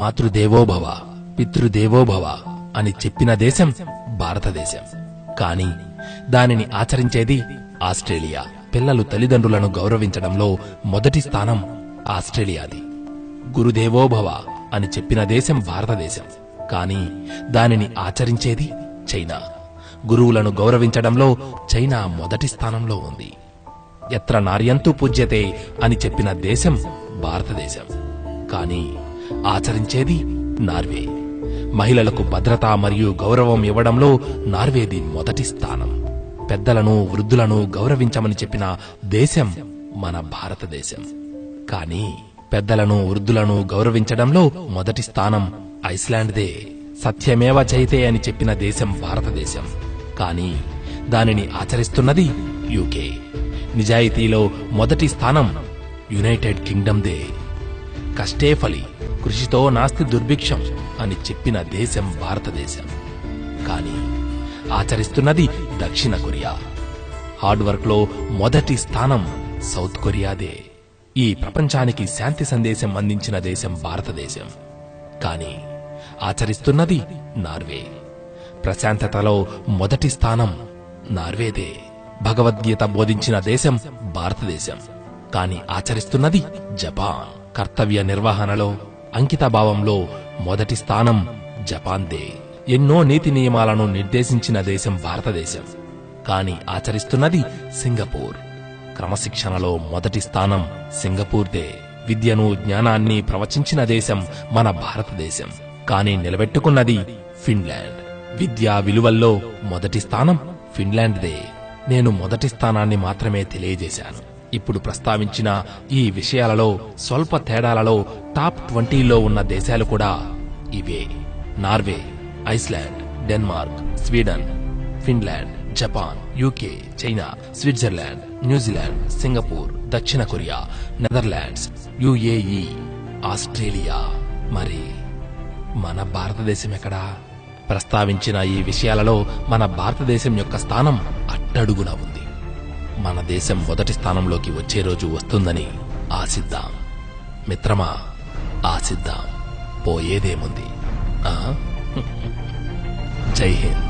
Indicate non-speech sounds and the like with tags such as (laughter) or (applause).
మాతృదేవోభవ పితృదేవోభవ అని చెప్పిన దేశం భారతదేశం. కానీ దానిని ఆచరించేది ఆస్ట్రేలియా. పిల్లలు తల్లిదండ్రులను గౌరవించడంలో మొదటి స్థానం ఆస్ట్రేలియాది. గురుదేవోభవ అని చెప్పిన దేశం భారతదేశం. కానీ దానిని ఆచరించేది చైనా. గురువులను గౌరవించడంలో చైనా మొదటి స్థానంలో ఉంది. ఎత్ర నార్యంతు పూజ్యతే అని చెప్పిన దేశం భారతదేశం. కానీ ఆచరించేది నార్వే. మహిళలకు భద్రత మరియు గౌరవం ఇవ్వడంలో నార్వేది మొదటి స్థానం. పెద్దలను వృద్ధులను గౌరవించమని చెప్పిన దేశం మన భారతదేశం. కానీ పెద్దలను వృద్ధులను గౌరవించడంలో మొదటి స్థానం ఐస్లాండ్దే. సత్యమేవ చైతే అని చెప్పిన దేశం భారతదేశం. కానీ దానిని ఆచరిస్తున్నది యూకే. నిజాయితీలో మొదటి స్థానం యునైటెడ్ కింగ్డమ్దే. కష్టే ఫలి కృషితో నాస్తి దుర్భిక్షం అని చెప్పిన దేశం భారతదేశం. కానీ ఆచరిస్తున్నది దక్షిణ కొరియా. హార్డ్ వర్క్లో మొదటి స్థానం సౌత్ కొరియాదే. ఈ ప్రపంచానికి శాంతి సందేశం అందించిన దేశం భారతదేశం. కానీ ఆచరిస్తున్నది నార్వే. ప్రశాంతతలో మొదటి స్థానం నార్వేదే. భగవద్గీత బోధించిన దేశం భారతదేశం. కానీ ఆచరిస్తున్నది జపాన్. కర్తవ్య నిర్వహణలో అంకితభావంలో మొదటి స్థానం జపాన్దే. ఎన్నో నీతి నియమాలను నిర్దేశించిన దేశం భారతదేశం. కానీ ఆచరిస్తున్నది సింగపూర్. క్రమశిక్షణలో మొదటి స్థానం సింగపూర్దే. విద్యను జ్ఞానాన్ని ప్రవచించిన దేశం మన భారతదేశం. కానీ నిలబెట్టుకున్నది ఫిన్లాండ్. విద్యా విలువల్లో మొదటి స్థానం ఫిన్లాండ్దే. నేను మొదటి స్థానాన్ని మాత్రమే తెలియజేశాను. ఇప్పుడు ప్రస్తావించిన ఈ విషయాలలో స్వల్ప తేడాలలో టాప్ ట్వంటీలో ఉన్న దేశాలు కూడా ఇవే. Norway Iceland Denmark Sweden Finland Japan UK China Switzerland New Zealand Singapore దక్షిణ కొరియా నెదర్లాండ్స్ యుఏఈ ఆస్ట్రేలియా. మరి మన భారతదేశం ఎక్కడా? ప్రస్తావించిన ఈ విషయాలలో మన భారతదేశం యొక్క స్థానం అట్టడుగున ఉంది. మన దేశం మొదటి స్థానంలోకి వచ్చే రోజు వస్తుందని ఆశిద్దాం. మిత్రమా ఆశిద్దాం. పోయేదేముంది? (laughs) జై హింద్.